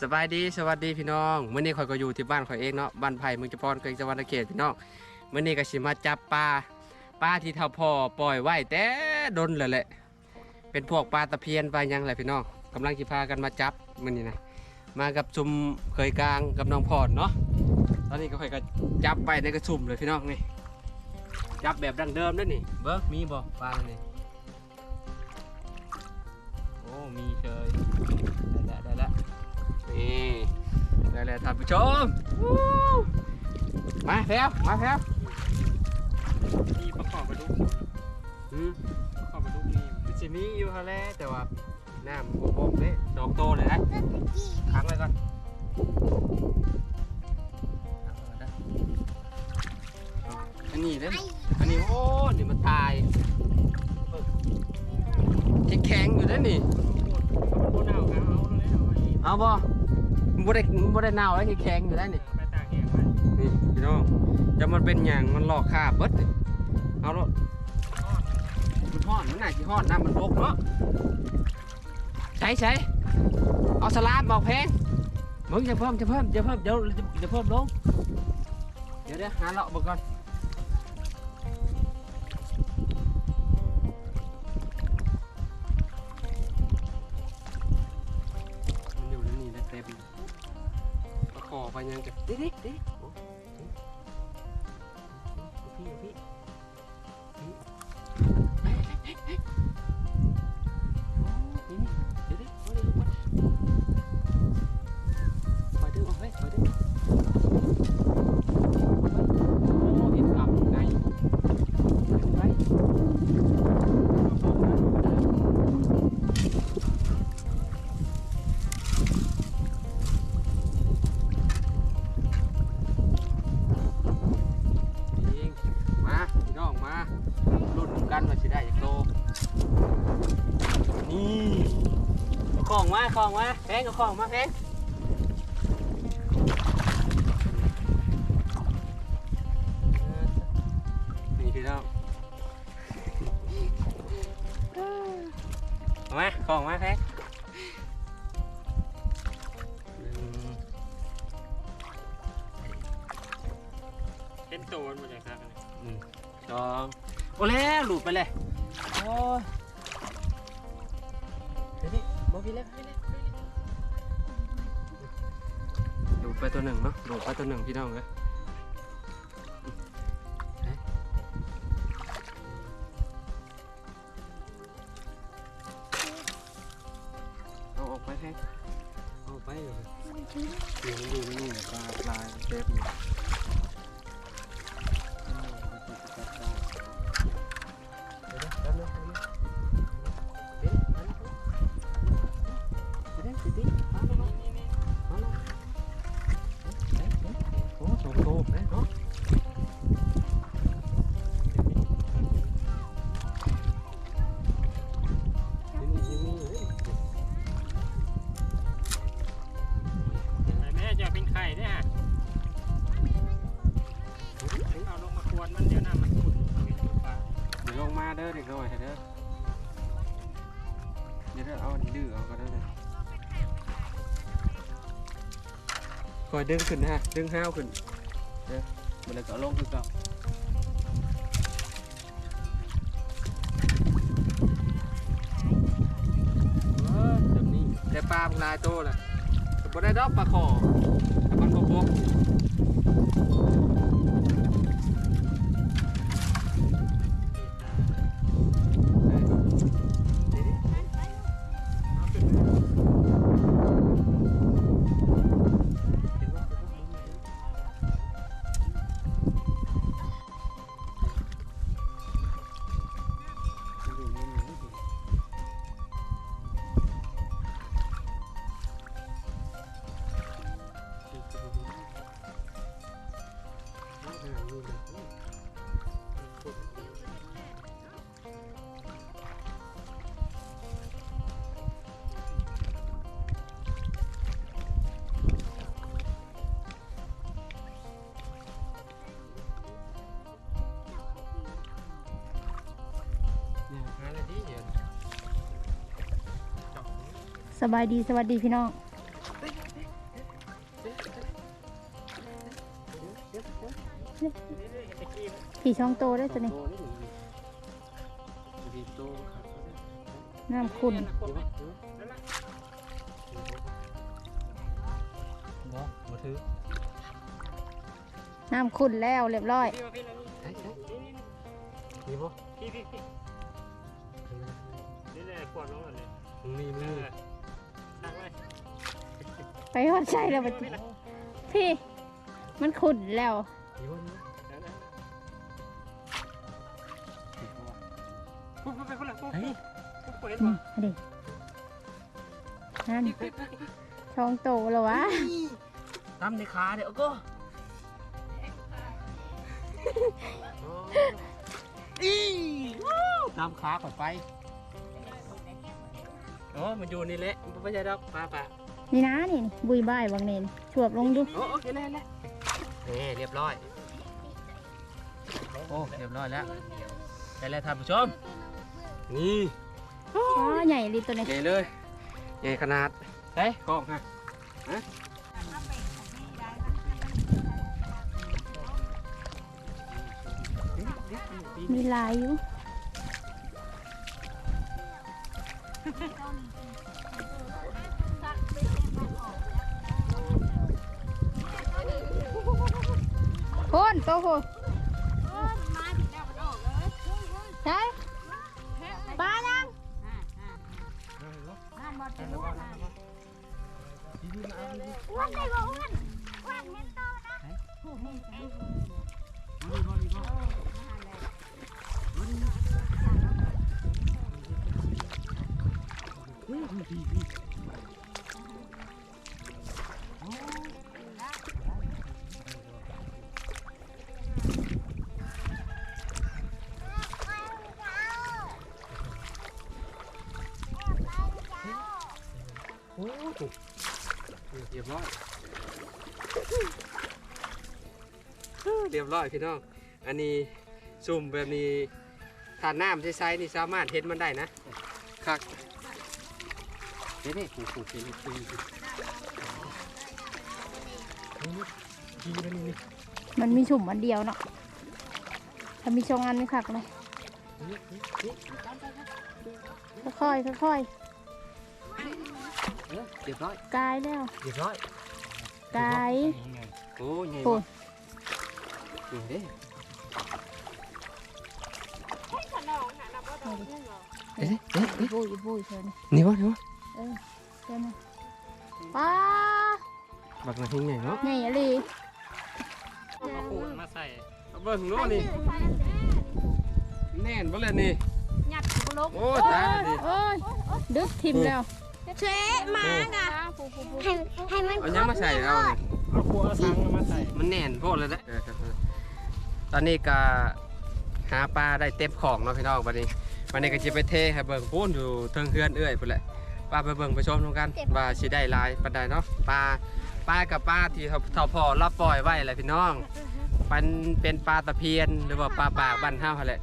สบายดีสวัสดีพี่น้องเมื้อนี้ข่อยก็อยู่ที่บ้านข่อยเองเนาะบ้านไผ่เมืองจพรเกยจังหวัดนครเขตพี่น้องเมื้อนี้ก็สิมาจับปลาปลาที่เท่าพ่อปล่อยไว้แต่ดนแล้วแหละเป็นพวกปลาตะเพียนปลายังแหละพี่น้องกำลังสิพากันมาจับมื้อนี้นะมากับชุมเคยกลางกับน้องพอดเนาะตอนนี้ก็ข่อยก็จับไปในกระชุมเลยพี่น้องนี่จับแบบดั้งเดิมเด้อนี่เบิ่งมีบ่ปลาเนี่ยโอ้มีเชยได้แล้วได้แล้ว นี่ได้เลยท่านผู้ชมวู้มาแพรวมาแพรวมีประกอบกระดูกอืมประกอบกระดูกนี่มันจะมีอยู่ฮะแหล้วแต่ว่าน้ำบวมๆเลยดอกโตเลยนะค้างไว้ก่อนเอาอันนี้เด้ออันนี้โอ้นี่มันตายแข็งๆอยู่เด้อนี่เขาเป็นโบนเอาครับ บ่มันบ่ได้มันบ่ได้เน่าแล้วแข็งๆอยู่ได้นี่ไปตากแห้งไว้นี่พี่น้องจะมันเป็นอย่างมันหลอกคาบเบิดนี่เอาละมันห้อนมันน่าจะห้อนน้ำมันบกเนาะใช้ใช้เอาสลามบอกแพงมึงจะเพิ่มจะเพิ่มจะเพิ่มเดี๋ยวจะจะเพิ่มลงเดี๋ยวเดี๋ยวหาเลาะบอกก่อนมัน ประคอ ของมาของมาแพงเอาของมาแพงนี่พี่น้องเอามาของมาแพ็คหนึ่งเป็นโตนหมดเลยครับหนึ่งสองโอ้แล้วหลุดไปเลยโอ้ยเดี๋ยวนี้บอก พี่เล็กพี่เล็กหลุดไปตัวหนึ่งเนาะหลุดไปตัวหนึ่งพี่น้องเลย เด้อเด็กน้อยเด้อเดี๋ยวเอาดื้อเอาก็ได้เลยคอยดึงขึ้นฮะดึงห้าวขึ้นเด้อมันเลยก็ลงคือเก่าเออแต่ปลามันลายโตแหละแต่บ่ได้ดอกปลาขอแต่มันบกบก สบายดีสวัสดีพี่น้องผีช่องโตได้ตัวนี้น้ำขุ่นน้ำขุ่นแล้วเรียบร้อยนี่ปะนี่แหละกวดน้องอันนี่นี่ ไปหอดใจแล้วบัดนี้พี่ มันขุ่นแล้วมีบ่มีบ่เดี๋ยวนะปุ๊บปุ๊บไปคนละปุ๊บเฮ้ยปุ๊บปุ๊บเห็นนี่ป่ะเอาดินั่นช่องโตแล้ววะตามในขาเดี๋ยวก็อีตามขาก่อนไปโอ้มันอยู่นี่แหละมันไม่ใช่ดอกปลาปลา นี่นะนี่บุยบ่ายบางเนนชวบลงดูโอ้โอเคแล้วแล้วนี่เรียบร้อย โอ้เรียบร้อยแล้วได้แล้วท่านผู้ชม นี่อ๋อใหญ่เลยตัวนี้ใหญ่เลยใหญ่ขนาดเฮ้ยกล้องฮะฮะมีลายอยู่ โคนโตโคนใช่ปลายังอ้วนได้บ่อ้วนอ้วนเห็นโตนะโเรียบร้อยเรียบร้อยพี่น้อง อันนี้ซุ่มแบบนี้ทานน้ำใช้ๆนี่สามารถเห็นมันได้นะคักเห็นไหมผูกผูกเห็นผูกดีแล้วนี่นี่มันมีชุ่มอันเดียวเนาะถ้ามีชงอันไม่ขักเลยนี่นี่นี่ค่อยๆค่อย เออเรียบร้อยๆกายแล้วเรียบร้อยกายโอ้ยใหญ่โอ้ว่ะเก่งเด้เอ๊ะเอ๊ะบุยบุยเชิญนี่วะนี่วะเชิญนะปลาบักนาทิ้งใหญ่เนาะใหญ่อะไรเอาขูดมาใส่เอาเบิ่งโน่นนี่แน่นบ่เลยนี่หยัดบุลกโอ้ยตายแล้วนี่โอ้ยดึกทิมแล้ว เชะมากะให้ให้มันเอายังมาใส่เอานี่เอาขวดเอาสังมาใส่มันแน่นโพดเลยนะเออครับตอนนี้ก็หาปลาได้เต็มของเนาะพี่น้องวันนี้วันนี้ก็จะไปเทให้เบิ่งพูนอยู่เทิงเฮือนเอื้อยพุ่นแหละปลาไปเบิ่งไปชมกันว่าสิได้หลายปานใดเนาะปลาปลากับปลาที่เขาเท่าพ่อรับปล่อยไว้แหละพี่น้องมันเป็นปลาตะเพียนหรือว่าปลาปากบ้านเฮาหั่นแหละ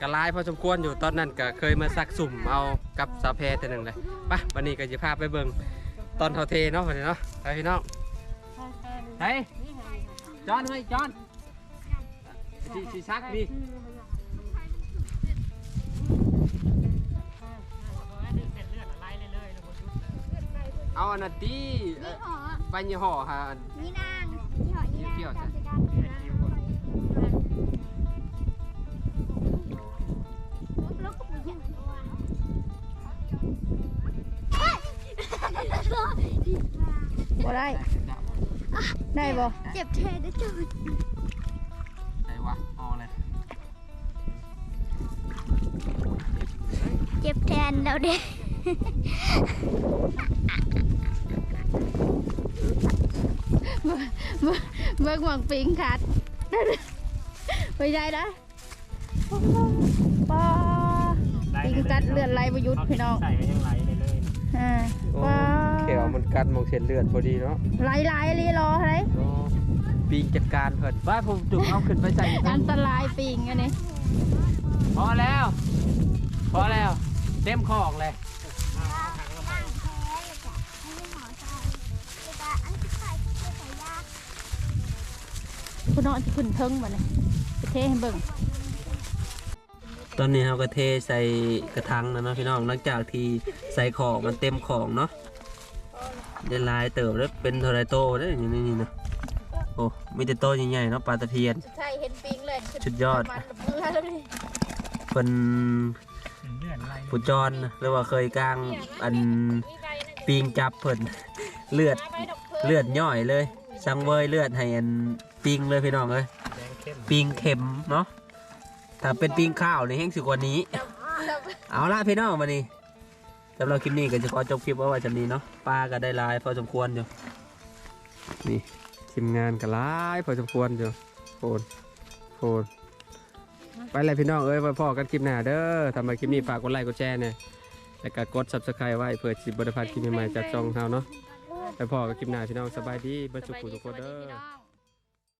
ก็หลายพอสมควรอยู่ตอนนั้นก็เคยมาซักสุ่มเอากับสาวแพรตัวหนึงเลยไปวันนี้ก็จะพาไปเบิ่งตอนเท่าเทเนาะวันนี้เนาะไปพี่น้องเฮ้ยจอนเฮ้ยจอนสีสีซักดิเอาอันนั้นตีเอ่อหอไปยี่ห้อฮะมีนางมีหอมีนางเที่ยวๆจ้ะ บ่ได้ ได้บ่ เจ็บแทนได้จุดไหนวะเอาเลยเจ็บแทนแล้วเด็กเบิ่งหวังปิงขาดไม่ได้นะปลาปิงกัดเลือดไหลประยุทธ์พี่น้องใส่ก็ยังไหลเลยเลยอ่าปลาเขียวมันกัดมองเส้นเลือดพอดีเนาะไหลไหลลีรออะไรปีงจัดการเพิ่นว่าผมจุกเอาขึ้นไปใส่อันตรายปิงอันนี้พอแล้ว พอแล้ว เต็มของเลยอันที่ใส่ใส่ยาคุณน้องที่ขึ้นเทิงบ่เนี่ยไปเทให้เบิ่งตอนนี้เราก็เทใส่กระถางแล้วเนาะพี่น้องหลังจากที่ใส่ของมันเต็มของเนาะ ได้หลายเติบแล้วเป็นเทอไรโตได้อยู่ในนี่นะโอ้มีแต่โตใหญ่ๆเนาะปลาตะเพียน ใช่เห็นปิงเลยสุดยอด มันเบื่อแล้วนี่เพิ่นเลื่อนไรผู้จรหรือว่าเคยกลางอันปิงจับเพิ่นเลือดเลือดย่อยเลย สังเวยเลือดให้อันปิงเลยพี่น้องเอ้ยแดงเข้มปิงเข็มเนาะถ้าเป็นปิงข้าวนี่แห้งสิกว่านี้ เอาละพี่น้องมานี่ สำหรับคลิปนี้ก็จะขอจบคลิปเอาไว้จำนี้เนาะปลาก็ได้ลายพอสมควรอยู่นี่ทีมงานก็ลายพอสมควรอยู่โฟนโฟนไปเลยพี่น้องเอ้ยไว้พอกันคลิปหน้าเด้อทำมาคลิปนี้ฝากกดไลค์กดแชร์เนี่ยแล้วก็กด subscribe ไว้เพื่อสิบริพลาดคลิปใหม่ๆจากช่องเฮาเนาะไปพ่อกันคลิปหน้าพี่น้องสบายดีเบิร์ดสุขุทุกคนเด้อ